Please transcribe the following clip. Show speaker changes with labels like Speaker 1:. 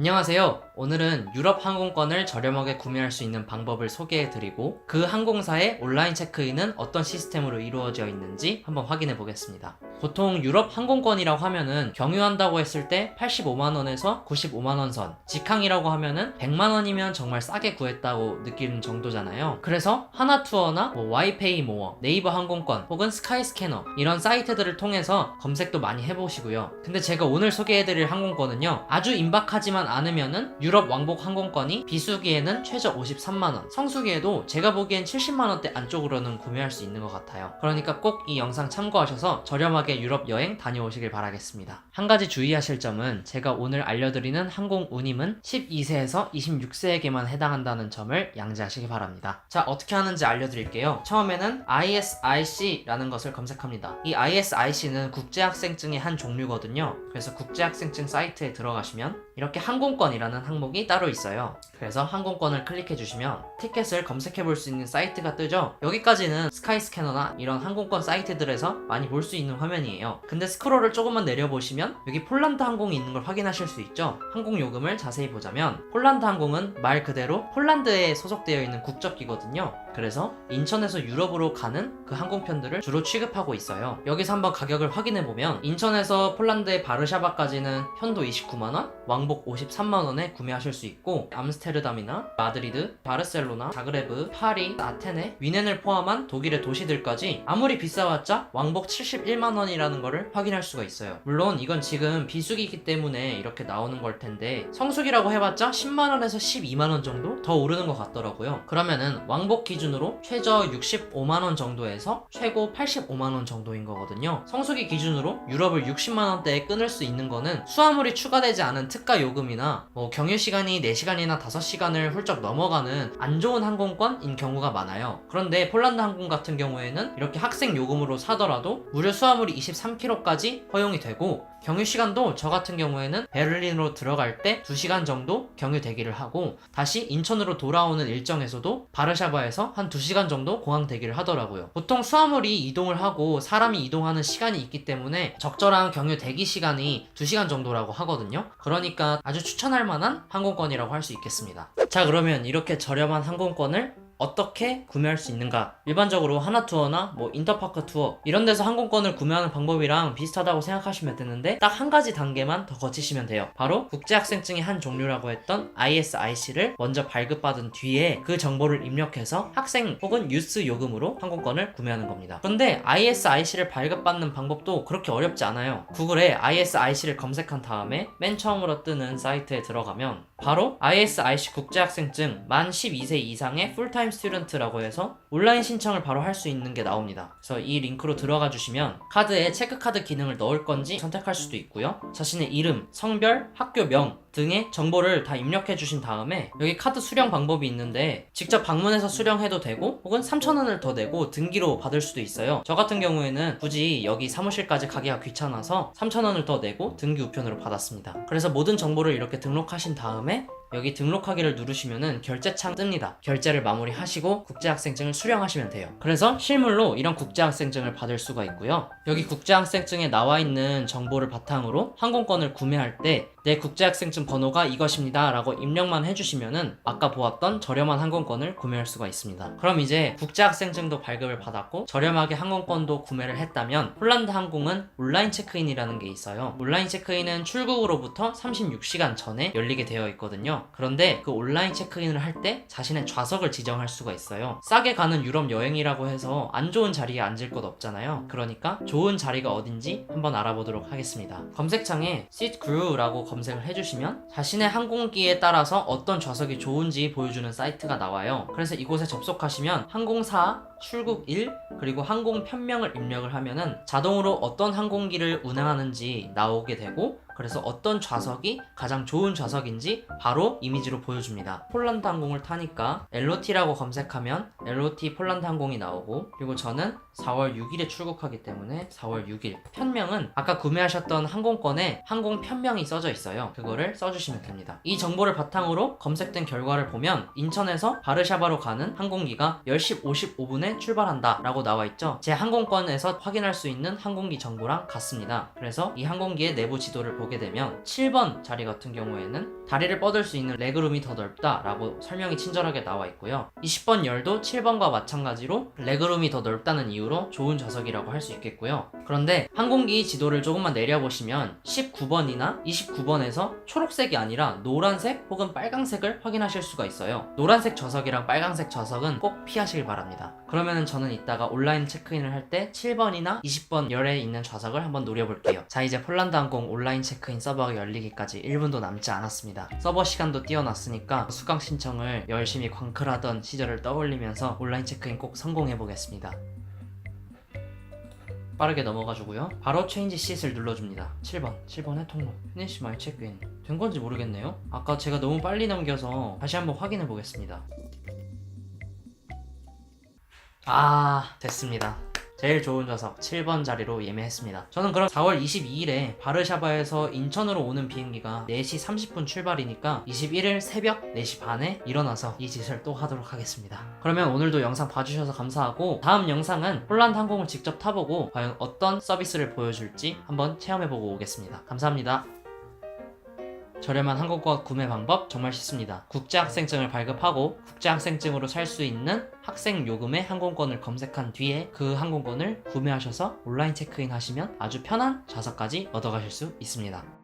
Speaker 1: 안녕하세요. 오늘은 유럽 항공권을 저렴하게 구매할 수 있는 방법을 소개해드리고 그 항공사의 온라인 체크인은 어떤 시스템으로 이루어져 있는지 한번 확인해 보겠습니다. 보통 유럽 항공권이라고 하면은 경유한다고 했을 때 85만원에서 95만원 선, 직항이라고 하면은 100만원이면 정말 싸게 구했다고 느끼는 정도잖아요. 그래서 하나투어나 뭐 와이페이 모어, 네이버 항공권 혹은 스카이스캐너 이런 사이트들을 통해서 검색도 많이 해보시고요. 근데 제가 오늘 소개해드릴 항공권은요 아주 임박하지만 않으면은 유럽 왕복 항공권이 비수기에는 최저 53만원, 성수기에도 제가 보기엔 70만원대 안쪽으로는 구매할 수 있는 것 같아요. 그러니까 꼭 이 영상 참고하셔서 저렴하게 유럽 여행 다녀오시길 바라겠습니다. 한 가지 주의하실 점은 제가 오늘 알려드리는 항공 운임은 12세에서 26세에게만 해당한다는 점을 양지하시기 바랍니다. 자, 어떻게 하는지 알려드릴게요. 처음에는 ISIC라는 것을 검색합니다. 이 ISIC는 국제학생증의 한 종류거든요. 그래서 국제학생증 사이트에 들어가시면 이렇게 항공권이라는 항목이 따로 있어요. 그래서 항공권을 클릭해 주시면 티켓을 검색해 볼 수 있는 사이트가 뜨죠. 여기까지는 스카이스캐너나 이런 항공권 사이트들에서 많이 볼 수 있는 화면이에요. 근데 스크롤을 조금만 내려보시면 여기 폴란드 항공이 있는 걸 확인하실 수 있죠. 항공 요금을 자세히 보자면 폴란드 항공은 말 그대로 폴란드에 소속되어 있는 국적기거든요. 그래서 인천에서 유럽으로 가는 그 항공편들을 주로 취급하고 있어요. 여기서 한번 가격을 확인해 보면 인천에서 폴란드의 바르샤바까지는 편도 29만 원, 왕복 53만원에 구매하실 수 있고 암스테르담이나 마드리드, 바르셀로나, 자그레브, 파리, 아테네, 위넨을 포함한 독일의 도시들까지 아무리 비싸봤자 왕복 71만원이라는 거를 확인할 수가 있어요. 물론 이건 지금 비수기이기 때문에 이렇게 나오는 걸 텐데 성수기라고 해봤자 10만원에서 12만원 정도 더 오르는 것 같더라고요. 그러면은 왕복 기준으로 최저 65만원 정도에서 최고 85만원 정도인 거거든요. 성수기 기준으로 유럽을 60만원대에 끊을 수 있는 거는 수화물이 추가되지 않은 특가 요금이나 뭐 경유 시간이 4시간이나 5시간을 훌쩍 넘어가는 안 좋은 항공권인 경우가 많아요. 그런데 폴란드 항공 같은 경우에는 이렇게 학생 요금으로 사더라도 무료 수화물이 23km까지 허용이 되고 경유 시간도 저 같은 경우에는 베를린으로 들어갈 때 2시간 정도 경유 대기를 하고 다시 인천으로 돌아오는 일정에서도 바르샤바에서 한 2시간 정도 공항 대기를 하더라고요. 보통 수화물이 이동을 하고 사람이 이동하는 시간이 있기 때문에 적절한 경유 대기 시간이 2시간 정도라고 하거든요. 그러니까 아주 추천할 만한 항공권이라고 할 수 있겠습니다. 자, 그러면 이렇게 저렴한 항공권을 어떻게 구매할 수 있는가? 일반적으로 하나투어나 뭐 인터파크 투어 이런 데서 항공권을 구매하는 방법이랑 비슷하다고 생각하시면 되는데 딱 한 가지 단계만 더 거치시면 돼요. 바로 국제학생증의 한 종류라고 했던 ISIC를 먼저 발급받은 뒤에 그 정보를 입력해서 학생 혹은 유스 요금으로 항공권을 구매하는 겁니다. 그런데 ISIC를 발급받는 방법도 그렇게 어렵지 않아요. 구글에 ISIC를 검색한 다음에 맨 처음으로 뜨는 사이트에 들어가면 바로 ISIC 국제학생증 만 12세 이상의 풀타임 스튜던트라고 해서 온라인 신청을 바로 할 수 있는 게 나옵니다. 그래서 이 링크로 들어가 주시면 카드에 체크카드 기능을 넣을 건지 선택할 수도 있고요. 자신의 이름, 성별, 학교명 등의 정보를 다 입력해 주신 다음에 여기 카드 수령 방법이 있는데 직접 방문해서 수령해도 되고 혹은 3,000원을 더 내고 등기로 받을 수도 있어요. 저 같은 경우에는 굳이 여기 사무실까지 가기가 귀찮아서 3,000원을 더 내고 등기 우편으로 받았습니다. 그래서 모든 정보를 이렇게 등록하신 다음에 여기 등록하기를 누르시면은 결제창 뜹니다. 결제를 마무리하시고 국제학생증을 수령하시면 돼요. 그래서 실물로 이런 국제학생증을 받을 수가 있고요. 여기 국제학생증에 나와 있는 정보를 바탕으로 항공권을 구매할 때 내 국제학생증 번호가 이것입니다 라고 입력만 해주시면은 아까 보았던 저렴한 항공권을 구매할 수가 있습니다. 그럼 이제 국제학생증도 발급을 받았고 저렴하게 항공권도 구매를 했다면 폴란드 항공은 온라인 체크인이라는 게 있어요. 온라인 체크인은 출국으로부터 36시간 전에 열리게 되어 있거든요. 그런데 그 온라인 체크인을 할 때 자신의 좌석을 지정할 수가 있어요. 싸게 가는 유럽 여행이라고 해서 안 좋은 자리에 앉을 곳 없잖아요. 그러니까 좋은 자리가 어딘지 한번 알아보도록 하겠습니다. 검색창에 seat crew라고 검색을 해주시면 자신의 항공기에 따라서 어떤 좌석이 좋은지 보여주는 사이트가 나와요. 그래서 이곳에 접속하시면 항공사 출국일 그리고 항공 편명을 입력을 하면은 자동으로 어떤 항공기를 운항하는지 나오게 되고 그래서 어떤 좌석이 가장 좋은 좌석인지 바로 이미지로 보여줍니다. 폴란드 항공을 타니까 LOT라고 검색하면 LOT 폴란드 항공이 나오고 그리고 저는 4월 6일에 출국하기 때문에 4월 6일 편명은 아까 구매하셨던 항공권에 항공 편명이 써져 있어요. 그거를 써주시면 됩니다. 이 정보를 바탕으로 검색된 결과를 보면 인천에서 바르샤바로 가는 항공기가 10시 55분에 30분에 출발한다 라고 나와 있죠. 제 항공권에서 확인할 수 있는 항공기 정보랑 같습니다. 그래서 이 항공기의 내부 지도를 보게 되면 7번 자리 같은 경우에는 다리를 뻗을 수 있는 레그룸이 더 넓다 라고 설명이 친절하게 나와 있고요. 20번 열도 7번과 마찬가지로 레그룸이 더 넓다는 이유로 좋은 좌석이라고 할 수 있겠고요. 그런데 항공기 지도를 조금만 내려보시면 19번이나 29번에서 초록색이 아니라 노란색 혹은 빨강색을 확인하실 수가 있어요. 노란색 좌석이랑 빨강색 좌석은 꼭 피하시길 바랍니다. 그러면은 저는 이따가 온라인 체크인을 할 때 7번이나 20번 열에 있는 좌석을 한번 노려볼게요. 자, 이제 폴란드 항공 온라인 체크인 서버가 열리기까지 1분도 남지 않았습니다. 서버 시간도 띄워놨으니까 수강 신청을 열심히 광클하던 시절을 떠올리면서 온라인 체크인 꼭 성공해 보겠습니다. 빠르게 넘어가주고요. 바로 체인지 시트를 눌러줍니다. 7번, 7번의 통로. 피니시 마이 체크인. 된 건지 모르겠네요. 아까 제가 너무 빨리 넘겨서 다시 한번 확인해 보겠습니다. 아, 됐습니다. 제일 좋은 좌석 7번 자리로 예매했습니다. 저는 그럼 4월 22일에 바르샤바에서 인천으로 오는 비행기가 4시 30분 출발이니까 21일 새벽 4시 반에 일어나서 이 짓을 또 하도록 하겠습니다. 그러면 오늘도 영상 봐주셔서 감사하고 다음 영상은 폴란드 항공을 직접 타보고 과연 어떤 서비스를 보여줄지 한번 체험해보고 오겠습니다. 감사합니다. 저렴한 항공권 구매 방법 정말 쉽습니다. 국제학생증을 발급하고 국제학생증으로 살 수 있는 학생 요금의 항공권을 검색한 뒤에 그 항공권을 구매하셔서 온라인 체크인 하시면 아주 편한 좌석까지 얻어가실 수 있습니다.